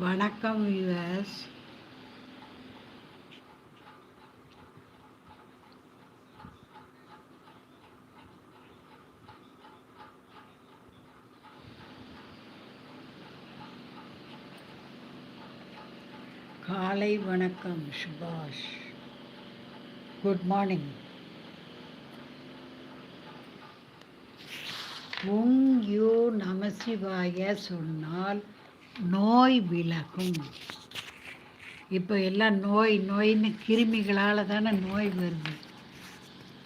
வணக்கம் யுவர்ஸ் காலை வணக்கம் சுபாஷ். குட் மார்னிங் உங் யூ நமசிவாய சொன்னால் நோய் விலகும். இப்போ எல்லாம் நோய் நோயின்னு கிருமிகளால் தானே நோய் வருது.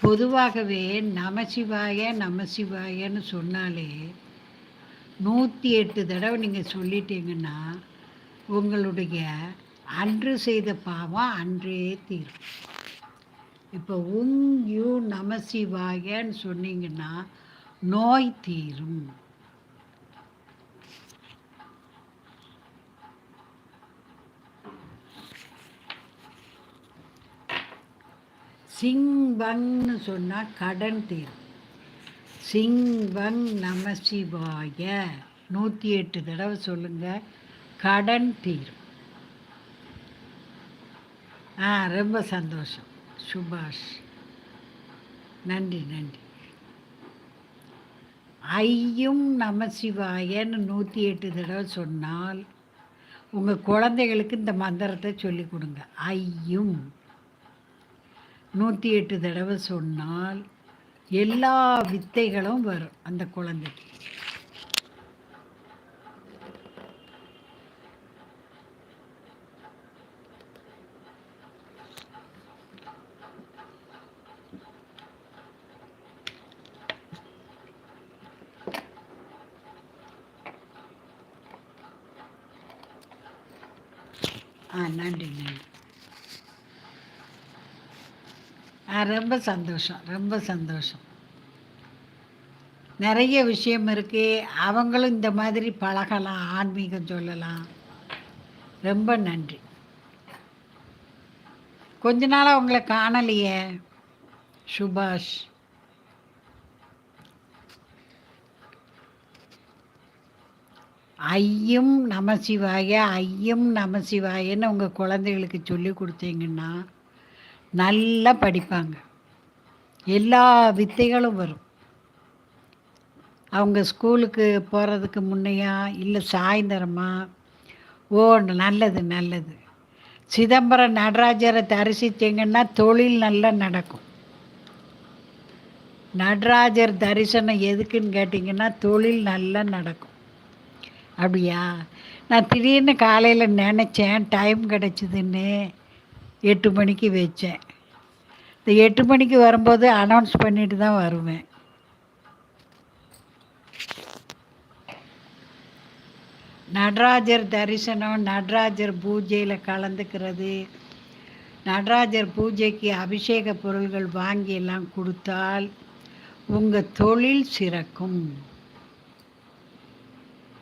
பொதுவாகவே நமசிவாய நமசிவாயன்னு சொன்னாலே நூற்றி எட்டு தடவை நீங்கள் சொல்லிட்டீங்கன்னா உங்களுடைய அன்று செய்த பாவம் அன்றே தீரும். இப்போ உங் யூ நமசிவாயன்னு சொன்னீங்கன்னா நோய் தீரும். சிங்வங்னு சொன்னால் கடன் தீரும். சிங்வங் நம சிவாய நூற்றி எட்டு தடவை சொல்லுங்கள் கடன் தீரும். ஆ ரொம்ப சந்தோஷம். சுபாஷ். நன்றி நன்றி. ஐயும் நம சிவாயன்னு நூற்றி எட்டு தடவை சொன்னால் உங்கள் குழந்தைகளுக்கு இந்த மந்திரத்தை சொல்லி கொடுங்க. ஐயும். நூற்றி எட்டு தடவை சொன்னால் எல்லா வித்தைகளும் வரும் அந்த குழந்தைக்கு. ஆ நன்றி நன்றி ஆ ரொம்ப சந்தோஷம் ரொம்ப சந்தோஷம். நிறைய விஷயம் இருக்குது அவங்களும் இந்த மாதிரி பழகலாம் ஆன்மீகம் சொல்லலாம். ரொம்ப நன்றி. கொஞ்ச நாளாக உங்களை காணலையே சுபாஷ். ஐயும் நமசிவாய ஐயும் நமசிவாயன்னு உங்கள் குழந்தைகளுக்கு சொல்லி கொடுத்தீங்கன்னா நல்லா படிப்பாங்க. எல்லா வித்தைகளும் வரும். அவங்க ஸ்கூலுக்கு போகிறதுக்கு முன்னையா இல்லை சாயந்தரமா? ஓ நல்லது நல்லது. சிதம்பரம் நடராஜரை தரிசித்தீங்கன்னா தொழில் நல்லா நடக்கும். நடராஜர் தரிசனம் எதுக்குன்னு கேட்டிங்கன்னா தொழில் நல்லா நடக்கும். அப்படியா? நான் திடீர்னு காலையில் நினச்சேன் டைம் கிடச்சிதுன்னு. எட்டு மணிக்கு வச்சேன். இந்த எட்டு மணிக்கு வரும்போது அனௌன்ஸ் பண்ணிட்டு தான் வருவேன். நடராஜர் தரிசனம் நடராஜர் பூஜையில் கலந்துக்கிறது. நடராஜர் பூஜைக்கு அபிஷேக பொருள்கள் வாங்கி எல்லாம் கொடுத்தால் உங்கள் தொழில் சிறக்கும்.